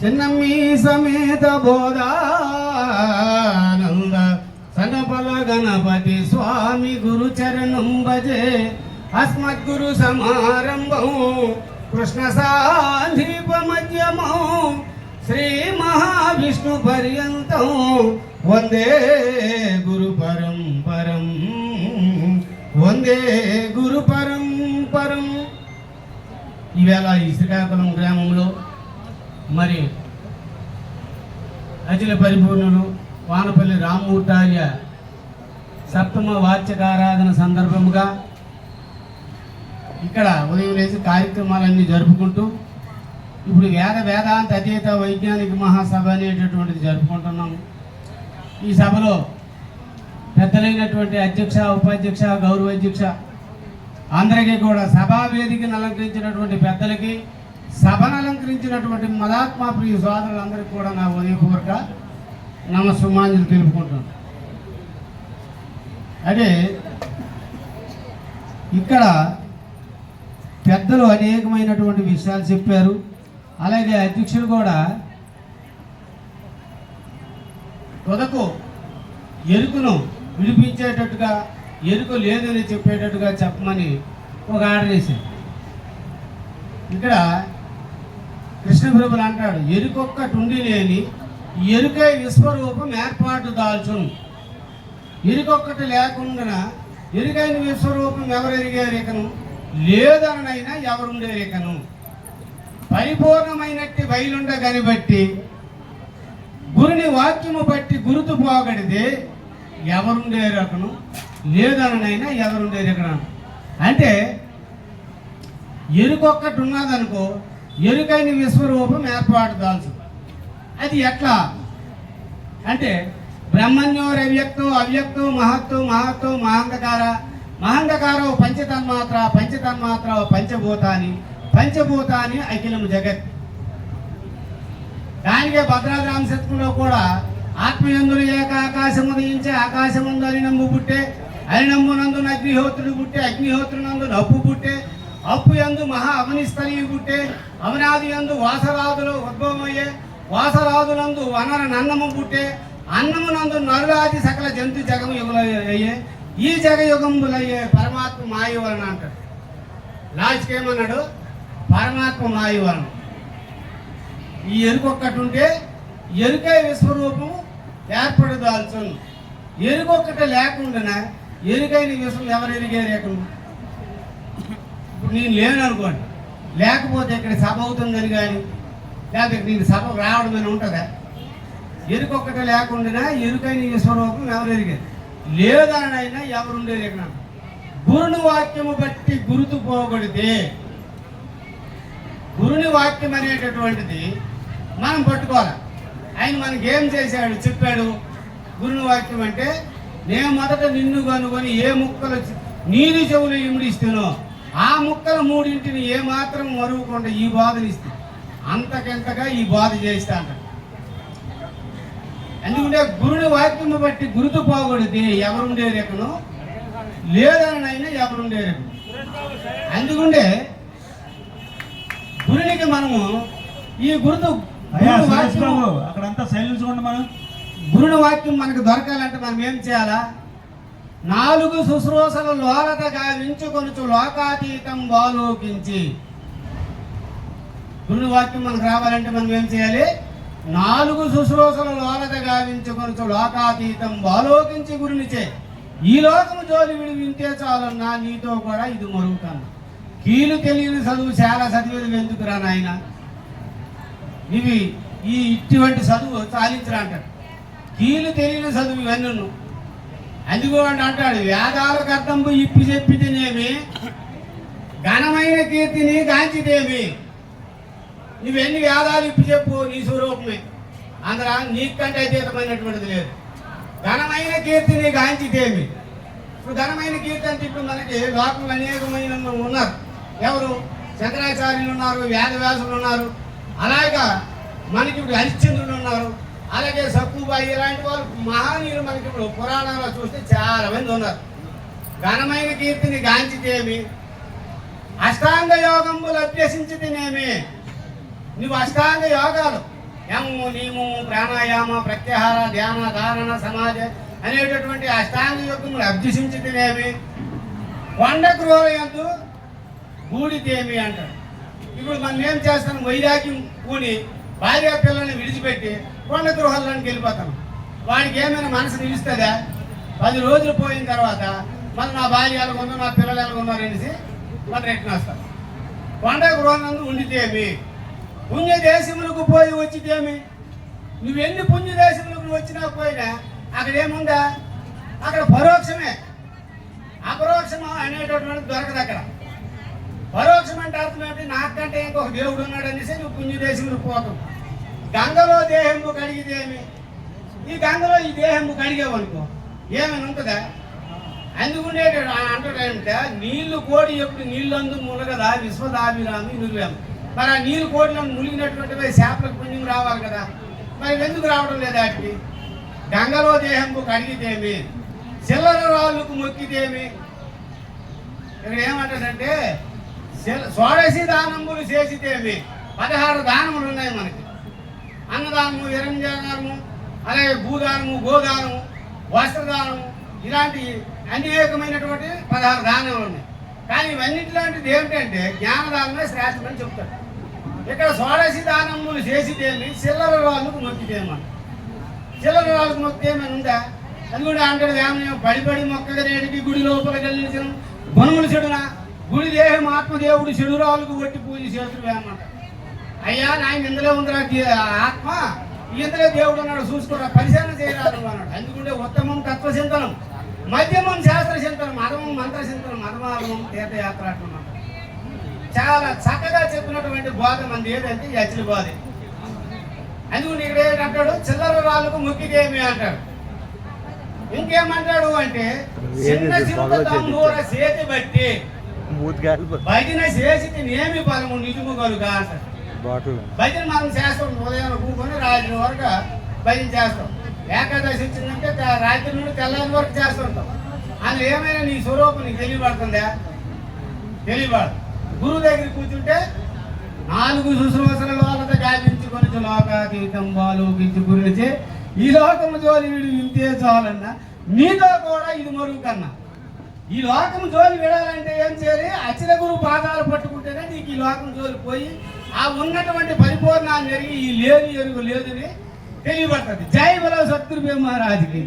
చిన్నమ్మి సమేత బోధానంద సనపల గణపతి స్వామి గురు చరణం భజే. అస్మద్గురు సమారంభం. కృష్ణ సాధీప మధ్యమం. శ్రీ మహావిష్ణు పర్యంతం. వందే గురు పరంపరం వందే గురు పరంపరం ఈవేళ ఈ శ్రీకాకుళం గ్రామంలో మరి అఖిల పరిపూర్ణులు వానపల్లి రామ్మూర్తార్య సప్తమ వార్చకారాధన సందర్భముగా ఇక్కడ ఉదయం లేచి కార్యక్రమాలన్నీ జరుపుకుంటూ ఇప్పుడు వేద వేదాంత అతీత వైజ్ఞానిక మహాసభ అనేటటువంటిది జరుపుకుంటున్నాము ఈ సభలో పెద్దలైనటువంటి అధ్యక్ష ఉపాధ్యక్ష గౌరవ అధ్యక్ష అందరికీ కూడా సభా వేదికను అలంకరించినటువంటి పెద్దలకి సభను అలంకరించినటువంటి మదాత్మా ప్రియ సోదరులందరికీ కూడా నా ఉదయపూర్వక నమస్సుమాంజలు తెలుపుకుంటున్నాను. అదే ఇక్కడ పెద్దలు అనేకమైనటువంటి విషయాలు చెప్పారు. అలాగే అధ్యక్షులు కూడా కొదకు ఎరుకును విడిపించేటట్టుగా ఎరుకు లేదని చెప్పేటట్టుగా చెప్పమని ఒక ఆర్డర్ వేసింది ఇక్కడ కృష్ణప్రభులు అంటాడు ఎరుకొక్క టుండి లేని ఎరుకై విశ్వరూపం ఏర్పాటు దాల్చును. ఎరుకొక్కటి లేకుండా ఎరుకైన విశ్వరూపం ఎవరు ఎరిగారు ఇకను లేదనైనా ఎవరుండే ఇకను పరిపూర్ణమైనట్టి బట్టి గురుని వాక్యము బట్టి గురుతు పోగడితే ఎవరుండే రకను లేదనైనా ఎవరుండే రకను అంటే ఎరుకొక్కటి ఉన్నదనుకో ఎరుకైన విశ్వరూపం ఏర్పాటు అది ఎట్లా? అంటే బ్రహ్మణ్యో రవ్యక్తో అవ్యక్తో మహత్వం మహత్వం మహంగకార మహంగకారో పంచతన్మాత్ర పంచతన్మాత్ర పంచభూతాన్ని పంచభూతాన్ని అఖిలము జగత్. దానికే భద్రాద్రామ శతకంలో కూడా ఆత్మయందులు ఏక ఆకాశము ఉదయించే ఆకాశముందు అరినమ్ము పుట్టే అరినమ్మునందు అగ్నిహోత్రుడు పుట్టే అగ్నిహోత్రునందు నప్పు పుట్టే అప్పు యందు మహా అవనిస్థలి పుట్టే అవనాది యందు వాసరాదులు ఉద్భవమయ్యే వాసరాదులందు వనర నన్నము పుట్టే అన్నమునందు నరులాది సకల జంతు జగము యుగులయ్యే ఈ జగ యుగములయ్యే పరమాత్మ మాయ వలన అంటాడు. లాస్ట్కి ఏమన్నాడు పరమాత్మ మాయ వలన ఈ ఎరుక ఒక్కటి ఉంటే ఎరుకే విశ్వరూపం ఏర్పడదాల్చును. ఎరుకొక్కటే ఒక్కటి లేకుండా ఎరుకైన విశ్వం ఎవరు ఎరిగే ఎక్కడ నేను లేను అనుకోండి లేకపోతే ఇక్కడ సభ అవుతుందని కానీ లేకపోతే నేను సభ రావడం అని ఉంటుందా? ఎరుకొక్కట లేకుండా ఎరుకైన విశ్వరూపం ఎవరు ఎరిగారు లేదానైనా ఎవరు ఉండేది ఇక్కడ? గురుని వాక్యము బట్టి గురుతు పోగొడితే గురుని వాక్యం అనేటటువంటిది మనం పట్టుకోవాలి. ఆయన మనకి ఏం చేశాడు? చెప్పాడు. గురుని వాక్యం అంటే నేను మొదట నిన్ను కనుగొని ఏ ముక్కలు నీది చెవులు ఇమిడిస్తానో ఆ ముక్కలు మూడింటిని ఏ మాత్రం మరుగుకుండా ఈ బాధని ఇస్తే అంతకెంతగా ఈ బాధ చేస్తా అంట ఎందుకంటే గురుని వాక్యము బట్టి గురుతు పోగొడితే ఎవరుండే రేఖను లేదనైనా ఎవరుండే రేఖను అందుకుంటే గురునికి మనము ఈ గురుతు అక్కడంతా సైలెన్స్ గురుని వాక్యం మనకు దొరకాలంటే మనం ఏం చేయాలా? నాలుగు శుశ్రూషలు లోలత గావించుకొనుచు లోకాతీతం బాలోకించి గురుని వాక్యం మనకు రావాలంటే మనం ఏం చేయాలి? నాలుగు శుశ్రూషలు లోలత గావించుకొనుచు లోకాతీతం బాలోకించి గురునిచే ఈ లోకము జోలి విడి వింటే చాలన్నా నీతో కూడా ఇది మరుగుతాను. కీలు తెలియని చదువు చాలా చదివేది ఎందుకురా నాయన? ఇవి ఈ ఇటువంటి చదువు చాలించరా అంటాడు. కీలు తెలియని చదువు ఇవన్నీ అందుకో అని అంటాడు వేదాలకు అర్థంపు ఇప్పి చెప్పితేనేమి ఘనమైన కీర్తిని గాంచితేమి నువ్వెన్ని వేదాలు ఇప్పి చెప్పు నీ స్వరూపమే అందరా నీకంటే అతీతమైనటువంటిది లేదు. ఘనమైన కీర్తిని గాంచితేమి ఇప్పుడు ఘనమైన కీర్తి అంటే ఇప్పుడు మనకి లోకంలో అనేకమైన ఉన్నారు. ఎవరు? శంకరాచార్యులు ఉన్నారు వేదవ్యాసులు ఉన్నారు. అలాగా మనకి ఇప్పుడు హరిశ్చంద్రులు ఉన్నారు. అలాగే సక్కుబాయి ఇలాంటి వాళ్ళు మహానీయులు మనకి ఇప్పుడు పురాణాల్లో చూస్తే చాలా మంది ఉన్నారు. ఘనమైన కీర్తిని గాంచితేమి అష్టాంగ యోగములు అభ్యసించితేనేమి నువ్వు అష్టాంగ యోగాలు. యము నియమము ప్రాణాయామ ప్రత్యాహార ధ్యాన ధారణ సమాధి అనేటటువంటి అష్టాంగ యోగములు అభ్యసించితేనేమి కొండ గృహయందు గూడితేమి అంటాడు ఇప్పుడు మనం ఏం చేస్తాం? వైరాగ్యం కూని భార్య పిల్లల్ని విడిచిపెట్టి కొండ గృహాల్లోకి వెళ్ళిపోతాం. వాడికి ఏమైనా మనసు నిలుస్తుందా? పది రోజులు పోయిన తర్వాత మళ్ళీ నా భార్య ఎలా ఉందో నా పిల్లలు ఎలా ఉన్నారు అనేసి మన రిటర్న్ వస్తాం. కొండ గృహనందు ఉండితేమి పుణ్య దేశములకు పోయి వచ్చితేమి నువ్వు ఎన్ని పుణ్య దేశములకు వచ్చినా పోయినా అక్కడ ఏముందా? అక్కడ పరోక్షమే. అపరోక్షం అనేటటువంటి దొరకదు అక్కడ. పరోక్షం అంటే అర్థం ఏంటి? నాకంటే ఇంకొక దేవుడు ఉన్నాడు అనేసి నువ్వు పుణ్యదేశంలో పోతావు. గంగలో దేహము కడిగితేమి ఈ గంగలో ఈ దేహము కడిగేవనుకో ఏమైనా ఉంటుందా అందుకునే అంటాడంటే నీళ్ళు కోడి ఎప్పుడు నీళ్ళందు మునగదా? విశ్వదాభిరామి నువ్వేము మరి ఆ నీళ్ళు కోడిలో మునిగినటువంటి చేపలకు పుణ్యం రావాలి కదా. మరి ఎందుకు రావడం లేదా గంగలో దేహంకు కడిగితేమి చిల్లర రాళ్ళకు మొక్కితేమి ఇక్కడ ఏమంటాడంటే శిల- దానములు చేసితేమి పదహారు దానములు ఉన్నాయి మనకి. అన్నదానము నిరంజనము అలాగే భూదానము గోదానము వస్త్రదానము ఇలాంటి అనేకమైనటువంటి పదహారు దానాలు ఉన్నాయి. కానీ ఇవన్నింటిలాంటిది ఏమిటంటే జ్ఞానదానమే శ్రేష్టమని చెప్తారు. ఇక్కడ షోడశి దానములు చేసిదేమి? చిల్లర వాళ్ళకు మొక్కితేమని చిల్లర వాళ్ళకు మొక్కితే ఉందా? అది కూడా అంటాడు ఏమన్నా పడి పడి మొక్కగా నేటికి గుడి లోపల కలిసిన గుణములు చెడునా గుడి దేహం ఆత్మదేవుడు చెడురాలకు కొట్టి పూజ చేతులు అయ్యా నాయన ఇందులో ఉందిరా ఆత్మ. ఇందులో దేవుడు ఉన్నాడు చూసుకోరా పరిశీలన చేయరాదు అన్నాడు. అందుకుంటే ఉత్తమం తత్వచింతనం మధ్యమం శాస్త్ర చింతనం మదమం మంత్ర చింతనం మదమార్గం తీర్థయాత్ర అంటున్నాడు. చాలా చక్కగా చెప్పినటువంటి బోధ మంది ఏదంటే ఈ అచ్చిన బోధ. అందుకు ఇక్కడ ఏంటంటాడు చిల్లర రాళ్ళకు మొక్కిదేమి అంటాడు. ఇంకేమంటాడు అంటే చిన్న చిన్న తంబూర చేతి బట్టి భజన చేసి నేమి పదము నిజము కలుగా అంటాడు. బాటిల్ భజన మనం చేస్తాం. ఉదయం కూకొని రాత్రి వరకు భజన చేస్తాం. ఏకాదశి వచ్చిందంటే రాత్రి నుండి తెల్లారి వరకు చేస్తుంటాం. అందులో ఏమైనా నీ స్వరూపం నీకు తెలియబడుతుందా? తెలియబడదు. గురువు దగ్గర కూర్చుంటే నాలుగు సుశ్రోసల లోకత గావించుకొని లోకాతీతం బాలోకించి గురించి ఈ లోకము జోలి వీడు ఇంతే చాలన్నా. నీతో కూడా ఇది మరుగు కన్నా. ఈ లోకం జోలి విడాలంటే ఏం చేయాలి? అచ్చిన గురువు పాదాలు పట్టుకుంటేనే నీకు ఈ లోకం జోలి పోయి ఆ ఉన్నటువంటి పరిపూర్ణాన్ని ఎరిగి ఈ లేని ఎరుగు లేదని తెలియబడుతుంది. జై బల సత్తురు మహారాజుకి